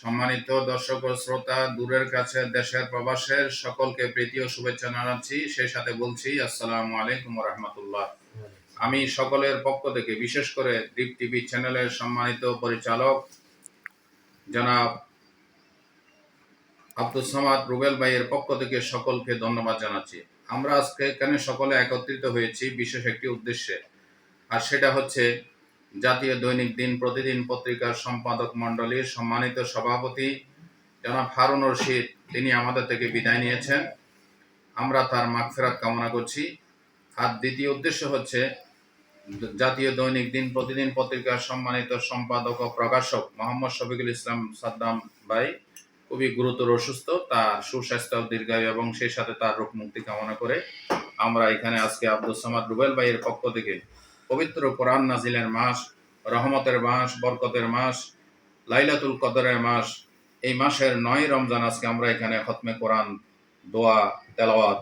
সম্মানিত দর্শক ও শ্রোতা, দূরের কাছে দেশের প্রবাসের সকলকে প্রীতি ও শুভেচ্ছা জানাচ্ছি। সেই সাথে বলছি, আসসালামু আলাইকুম রহমতুল্লাহ। আমি সকলের পক্ষ থেকে বিশেষ করে দীপ টিভি চ্যানেলের সম্মানিত পরিচালক, জনাব আব্দুল সামাদ রুবেল ভাইয়ের পক্ষ থেকে সকলকে ধন্যবাদ জানাচ্ছি। আমরা আজকে এখানে সকলে একত্রিত হয়েছি বিশেষ একটি উদ্দেশ্যে। আর সেটা হচ্ছে জাতীয় দৈনিক দিন প্রতিদিন পত্রিকার সম্পাদক মণ্ডলীর সম্মানিত সভাপতি জনাব হারুন রশিদ, তিনি আমাদের থেকে বিদায় নিয়েছেন। আমরা তার মাগফেরাত কামনা করছি। আর দ্বিতীয় উদ্দেশ্য হচ্ছে জাতীয় দৈনিক দিন প্রতিদিন পত্রিকার সম্মানিত সম্পাদক ও প্রকাশক মোহাম্মদ শফিকুল ইসলাম সাদ্দাম ভাই খুবই গুরুতর অসুস্থ, তার সুস্বাস্থ্য দীর্ঘায়ু এবং সেই সাথে তার রোগ মুক্তি কামনা করে আমরা এখানে আজকে আব্দুল সামাদ রুবেল ভাইয়ের পক্ষ থেকে পবিত্র কোরআন নাজিলের মাস, রহমতের মাস, বরকতের মাস, লাইলাতুল কদরের মাস, এই মাসের নয় রমজান আজকে আমরা এখানে খতমে কোরআন, দোয়া, তেলাওয়াত,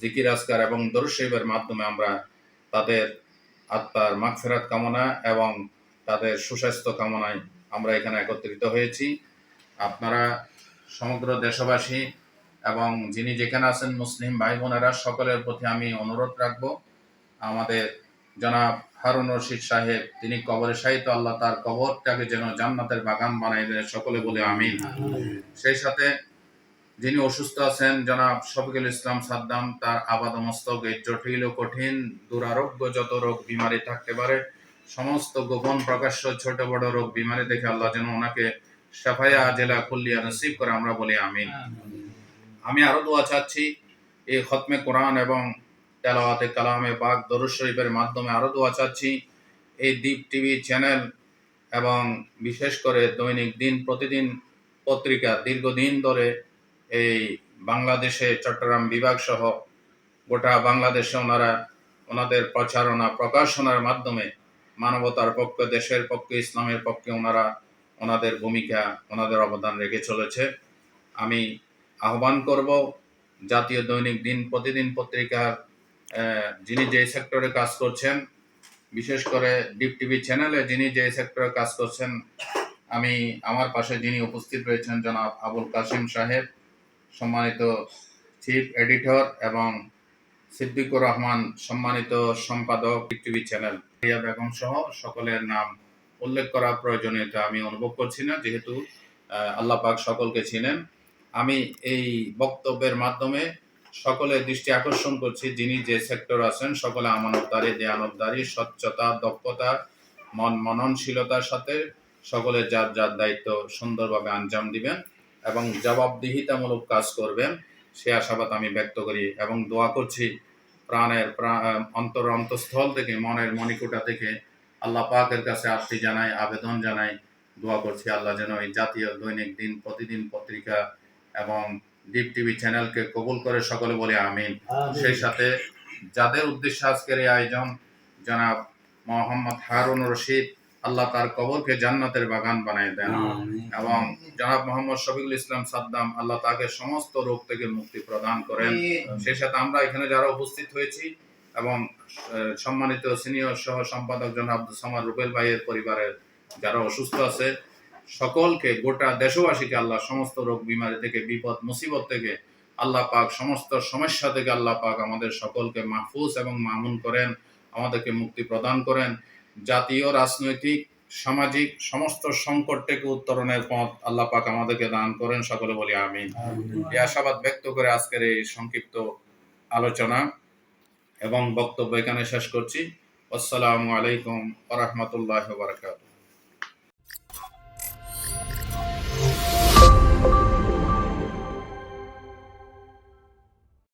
জিকির আসকার এবং দরুশরীফের মাধ্যমে আমরা তাদের আত্মার মাগফেরাত কামনা এবং তাদের সুস্বাস্থ্য কামনায় আমরা এখানে একত্রিত হয়েছি। আপনারা সমগ্র দেশবাসী এবং যিনি যেখানে আছেন মুসলিম ভাই বোনেরা সকলের প্রতি আমি অনুরোধ রাখব। আমাদের জনাব হারুন রশিদ সাহেব তিনি কবরে সাহিত্য আল্লাহ তার কবরটাকে যেন জান্নাতের বাগান বানাই দেয় সকলে বলে আমিন। সেই সাথে যিনি অসুস্থ আছেন জনাব শফিকুল ইসলাম সাদ্দাম তার আবাদ মস্তকে জটিল ও কঠিন দুরারোগ্য যত রোগ বিমারি থাকতে পারে সমস্ত গোপন প্রকাশ্য ছোট বড় রোগ বিমারি দেখে আল্লাহ যেন ওনাকে সাফায়া জেলা কুল্লিয়া নসিব করে আমরা বলি আমিন। আমি আরও দোয়া চাচ্ছি এই খতমে কোরআন এবং তেলাওয়াতে কালামে পাক দরুদ শরীফের মাধ্যমে আরও দোয়া চাচ্ছি। এই দ্বীপ টিভি চ্যানেল এবং বিশেষ করে দৈনিক দিন প্রতিদিন পত্রিকা দীর্ঘদিন ধরে এই বাংলাদেশে চট্টগ্রাম বিভাগ সহ গোটা বাংলাদেশে ওনারা ওনাদের প্রচারণা প্রকাশনার মাধ্যমে মানবতার পক্ষে দেশের পক্ষে ইসলামের পক্ষে ওনারা ওনাদের ভূমিকা, ওনাদের অবদান রেখে চলেছে। আমি আহ্বান করব জাতীয় দৈনিক দিন প্রতিদিন পত্রিকার যিনি যে সেক্টরে কাজ করছেন, বিশেষ করে ডিপ টিভি চ্যানেলে যিনি যে সেক্টরে কাজ করছেন, আমি আমার পাশে যিনি উপস্থিত রয়েছেন জনাব আবুল কাসিম সাহেব, সম্মানিত চিফ এডিটর এবং সিদ্দিকুর রহমান, সম্মানিত সম্পাদক টিভি চ্যানেল বেগম সহ সকলের নাম উল্লেখ করা প্রয়োজনীয়তা আমি অনুভব করছি না, যেহেতু আল্লাহ পাক সকলকে ছিলেন আমি এই বক্তব্যের মাধ্যমে সকলের দৃষ্টি আকর্ষণ করছি, যিনি যে সেক্টর আছেন, সকলে আমানতদারি, দেয়ানতদারি, স্বচ্ছতা, দক্ষতা, মন মননশীলতার সাথে সকলে যার যার দায়িত্ব সুন্দরভাবে আঞ্জাম দিবেন এবং জবাবদিহিতামূলক কাজ করবেন, সে আশাবাদ আমি ব্যক্ত করি এবং দোয়া করছি প্রাণের প্রা- অন্তর, অন্তঃস্থল থেকে, মনের মণিকুটা থেকে আল্লাহ পাকের কাছে আর্তি জানাই আবেদন জানাই দোয়া করছি আল্লাহ যেন এই জাতীয় দৈনিক দিন প্রতিদিন পত্রিকা এবং ডিপ টিভি চ্যানেলকে কবুল করে সকলে বলে আমিন। সেই সাথে যাদের উদ্দেশ্যে আজকের এই আয়োজন জনাব মোহাম্মদ হারুন রশিদ আল্লাহ তার কবরকে জান্নাতের বাগান বানায় দেন। এবং জনাব মোহাম্মদ শফিকুল ইসলাম সাদ্দাম আল্লাহ তাকে সমস্ত রোগ থেকে মুক্তি প্রদান করেন। সেই সাথে আমরা এখানে যারা উপস্থিত হয়েছি এবং সম্মানিত সিনিয়র সহ সম্পাদক জনাব আব্দুল সামাদ রুবেল ভাইয়ের পরিবারের যারা অসুস্থ আছে সকলকে গোটা দেশবাসীকে আল্লাহ সমস্ত রোগ বিমারি থেকে বিপদ মুসিবত থেকে আল্লাহ পাক সমস্ত সমস্যা থেকে আল্লাহ পাক আমাদের সকলকে মাহফুজ এবং মামুন করেন আমাদেরকে মুক্তি প্রদান করেন। জাতীয় রাজনৈতিক সামাজিক সমস্ত সংকট থেকে উত্তরণের পথ আল্লাহ পাক আমাদেরকে দান করেন সকলে বলি আমিন। এই আশাবাদ ব্যক্ত করে আজকের এই সংক্ষিপ্ত আলোচনা। এবং বক্তব্য এখানে শেষ করছি। আসসালামু আলাইকুম ওরহমতুল্লাহ বারকাত